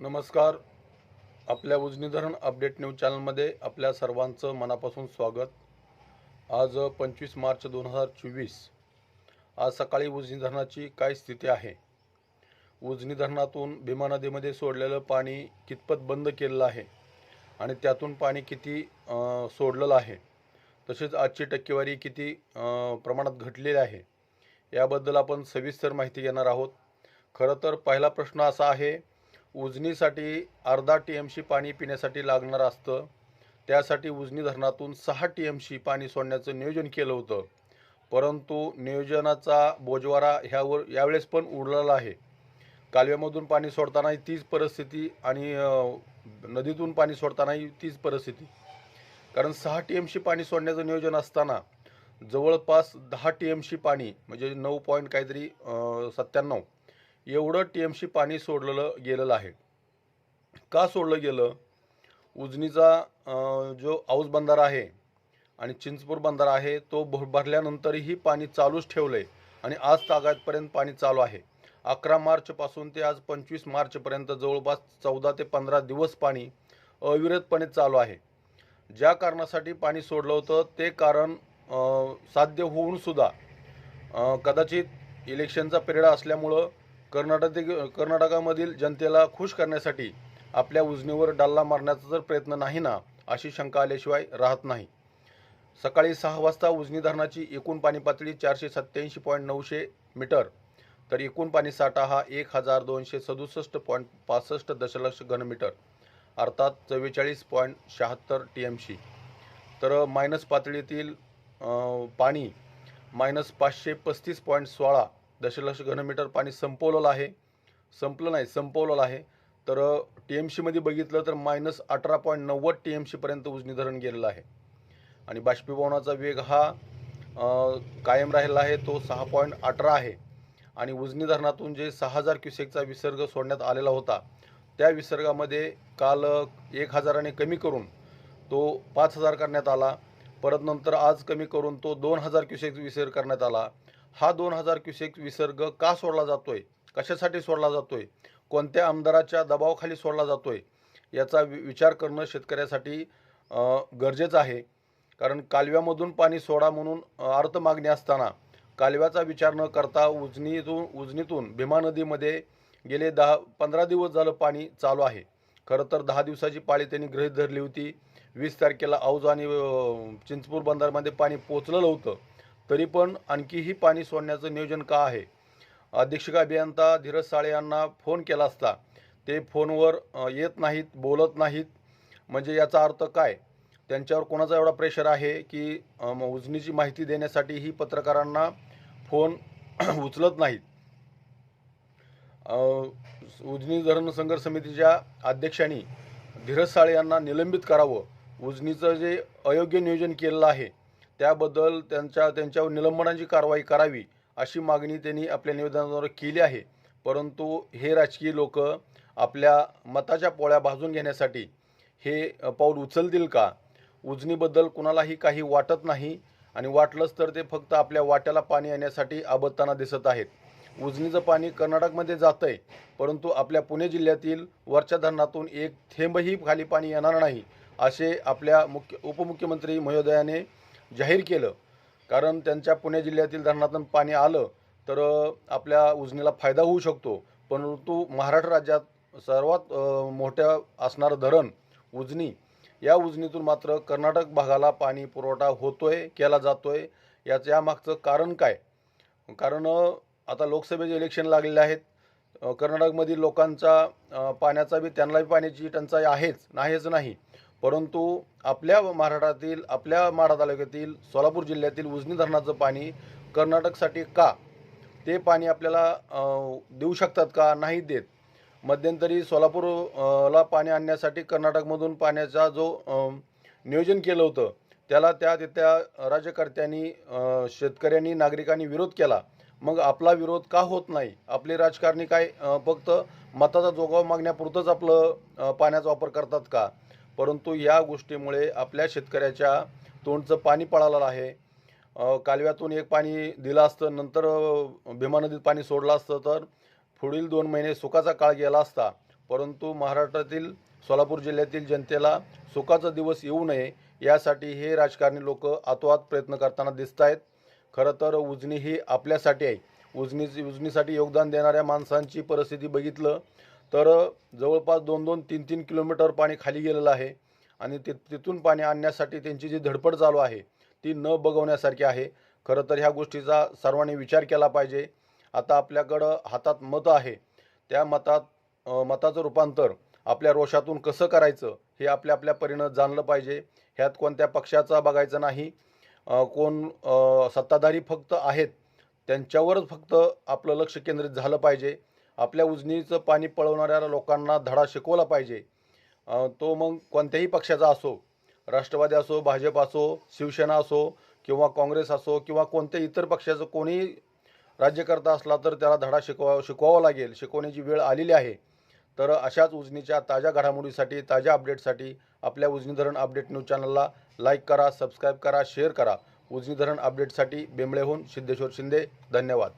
नमस्कार. आपल्या उजनी धरण अपडेट न्यूज चॅनलमध्ये आपल्या सर्वांचं मनापासून स्वागत. आज पंचवीस मार्च दोन हजार चोवीस. आज सकाळी उजनी धरणाची काय स्थिती आहे? उजनी धरणातून भीमा नदीमध्ये सोडलेलं पाणी कितपत बंद केलेलं आहे? आणि त्यातून पाणी किती सोडलेलं आहे? तसेच आजची टक्केवारी किती प्रमाणात घटलेली आहे? याबद्दल आपण सविस्तर माहिती घेणार आहोत. खरं तर पहिला प्रश्न असा आहे उजनीसाठी अर्धा टी एम सी पाणी पिण्यासाठी लागणार असतं. त्यासाठी उजनी धरणातून सहा टी एम सी पाणी सोडण्याचं नियोजन केलं होतं. परंतु नियोजनाचा बोजवारा ह्यावर यावेळेस पण उडलेला आहे. कालव्यामधून पाणी सोडतानाही तीच परिस्थिती आणि नदीतून पाणी सोडतानाही तीच परिस्थिती. कारण सहा टी एम सी पाणी सोडण्याचं नियोजन असताना जवळपास दहा टी एम सी पाणी म्हणजे नऊ पॉईंट काहीतरी सत्त्याण्णव एवढं टी एम सी पाणी सोडलेलं गेलेलं आहे. का सोडलं गेलं? उजनीचा जो औस बंधारा आहे आणि चिंचपूर बंधारा आहे तो भ भरल्यानंतरही पाणी चालूच ठेवलं आहे आणि आज तागायतपर्यंत पाणी चालू आहे. अकरा मार्चपासून ते आज पंचवीस मार्चपर्यंत जवळपास चौदा ते पंधरा दिवस पाणी अविरतपणे चालू आहे. ज्या कारणासाठी पाणी सोडलं होतं ते कारण साध्य होऊनसुद्धा कदाचित इलेक्शनचा पिरियड असल्यामुळं कर्नाटक कर्नाटकामधील जनतेला खुश करण्यासाठी आपल्या उजनीवर डाल्ला मारण्याचा जर प्रयत्न नाही ना अशी शंका आल्याशिवाय राहत नाही. सकाळी सहा वाजता उजनी धरणाची एकूण पाणी पातळी चारशे सत्त्याऐंशी पॉईंट नऊशे मीटर तर एकूण पाणी साठा हा एक हजार दोनशे सदुसष्ट पॉईंट पासष्ट दशलक्ष घनमीटर अर्थात चव्वेचाळीस पॉईंट शहात्तर टी एम सी तर मायनस पातळीतील पाणी मायनस पाचशे पस्तीस पॉईंट सोळा दशलक्ष घनमीटर पाणी संपवलेलं आहे. संपलं नाही संपवलेलं आहे. तर टी एम सीमध्ये बघितलं तर मायनस अठरा पॉईंट नव्वद टी एम सीपर्यंत उजनी धरण गेलेलं आहे. आणि बाष्पीभवनाचा वेग हा कायम राहिला आहे. तो सहा पॉईंट अठरा आहे. आणि उजनी धरणातून जे सहा हजार क्युसेकचा विसर्ग सोडण्यात आलेला होता त्या विसर्गामध्ये काल एक हजाराने कमी करून तो पाच हजार करण्यात आला. परत नंतर आज कमी करून तो दोन हजार क्युसेक विसर्ग करण्यात आला. हा दोन हजार क्युसेक विसर्ग का सोडला जातोय? कशासाठी सोडला जातोय? कोणत्या आमदाराच्या दबावाखाली सोडला जातोय? याचा वि- विचार करणं शेतकऱ्यासाठी गरजेचं आहे. कारण कालव्यामधून पाणी सोडा म्हणून अर्थ मागणी असताना कालव्याचा विचार न करता उजनीतून उजनीतून भीमा नदीमध्ये गेले दहा पंधरा दिवस झालं पाणी चालू आहे. खरं तर दहा दिवसाची पाळी त्यांनी गृहीत धरली होती. वीस तारखेला औज आणि चिंचपूर बंदरमध्ये पाणी पोचलेलं होतं. तरी पण आणखीही पाणी सोडण्याचं नियोजन का आहे? अधीक्षक अभियंता धीरज साळे यांना फोन केला असता ते फोनवर येत नाहीत बोलत नाहीत. म्हणजे याचा अर्थ काय? त्यांच्यावर कोणाचा एवढा प्रेशर आहे की म- उजनीची माहिती देण्यासाठी ही पत्रकारांना फोन उचलत नाहीत? उजनी धरण संघर्ष समितीच्या अध्यक्षांनी धीरज साळे यांना निलंबित करावं उजनीचं जे अयोग्य नियोजन केलेलं आहे त्याबद्दल त्यांच्या त्यांच्यावर निलंबनाची कारवाई करावी अशी मागणी त्यांनी आपल्या निवेदनाद्वारे केली आहे. परंतु हे राजकीय लोक आपल्या मताच्या पोळ्या भाजून घेण्यासाठी हे पाऊल उचलतील का? उजनीबद्दल कुणालाही काही वाटत नाही आणि वाटलंच तर ते फक्त आपल्या वाट्याला पाणी येण्यासाठी आबदताना दिसत आहेत. उजनीचं पाणी कर्नाटकमध्ये जातं आहे परंतु आपल्या पुणे जिल्ह्यातील वरच्या धरणातून एक थेंबही खाली पाणी येणार नाही असे आपल्या मुख्य उपमुख्यमंत्री महोदयाने जाहीर केलं. कारण त्यांच्या पुणे जिल्ह्यातील धरणातून पाणी आलं तर आपल्या उजनीला फायदा होऊ शकतो. परंतु महाराष्ट्र राज्यात सर्वात मोठ्या असणारं धरण उजनी. या उजनीतून मात्र कर्नाटक भागाला पाणी पुरवठा होतोय केला जातो आहे याचं यामागचं कारण काय? कारण आता लोकसभेचे इलेक्शन लागलेले आहेत. कर्नाटकमधील लोकांचा पाण्याचा बी त्यांनाही पाण्याची टंचाई आहेच नाहीच नाही. परंतु आपल्या महाराष्ट्रातील आपल्या माढा तालुक्यातील सोलापूर जिल्ह्यातील उजनी धरणाचं पाणी कर्नाटकसाठी का? ते पाणी आपल्याला देऊ शकतात का? नाही देत. मध्यंतरी सोलापूरला पाणी आणण्यासाठी कर्नाटकमधून पाण्याचा जो नियोजन केलं होतं त्याला त्या तिथल्या राज्यकर्त्यांनी शेतकऱ्यांनी नागरिकांनी विरोध केला. मग आपला विरोध का होत नाही? आपले राजकारणी काय फक्त मताचा जोगाव मागण्यापुरतंच आपलं पाण्याचा वापर करतात का? परंतु या गोष्टीमुळे आपल्या शेतकऱ्याच्या तोंडचं पाणी पळालेलं आहे. कालव्यातून एक पाणी दिलं असतं नंतर भीमा नदीत पाणी सोडलं असतं तर पुढील दोन महिने सुखाचा काळ गेला असता. परंतु महाराष्ट्रातील सोलापूर जिल्ह्यातील जनतेला सुखाचा दिवस येऊ नये यासाठी हे राजकारणी लोक आतोआत प्रयत्न करताना दिसत आहेत. खरं तर उजनी ही आपल्यासाठी आहे. उजनी उजनीसाठी योगदान देणाऱ्या माणसांची परिस्थिती बघितलं तर जवळपास दोन दोन तीन तीन किलोमीटर पाणी खाली गेलेलं आहे आणि ते तिथून पाणी आणण्यासाठी त्यांची जी धडपड चालू आहे ती न बघवण्यासारखी आहे. खरं तर ह्या गोष्टीचा सर्वांनी विचार केला पाहिजे. आता आपल्याकडं हातात मतं आहे. त्या मतात मताचं रूपांतर आपल्या रोषातून कसं करायचं हे आपल्या आपल्या परीनं जाणलं पाहिजे. ह्यात कोणत्या पक्षाचा बघायचं नाही. कोण सत्ताधारी फक्त आहेत. त्यांच्यावरच फक्त आपलं लक्ष केंद्रित झालं पाहिजे. आपल्या उजनीचं पाणी पळवणाऱ्या लोकांना धडा शिकवला पाहिजे. तो मग कोणत्याही पक्षाचा असो राष्ट्रवादी असो भाजप असो शिवसेना असो किंवा काँग्रेस असो किंवा कोणत्या इतर पक्षाचं कोणी राज्यकर्ता असला तर त्याला धडा शिकवा शिकवावा लागेल. शिकवण्याची वेळ आलेली आहे. तर अशाच उजनीच्या ताज्या घडामोडीसाठी ताज्या अपडेटसाठी आपल्या उजनी धरण अपडेट न्यूज चॅनलला लाईक करा सबस्क्राईब करा शेअर करा. उजनी धरण अपडेटसाठी बेंबळेहून सिद्धेश्वर शिंदे. धन्यवाद.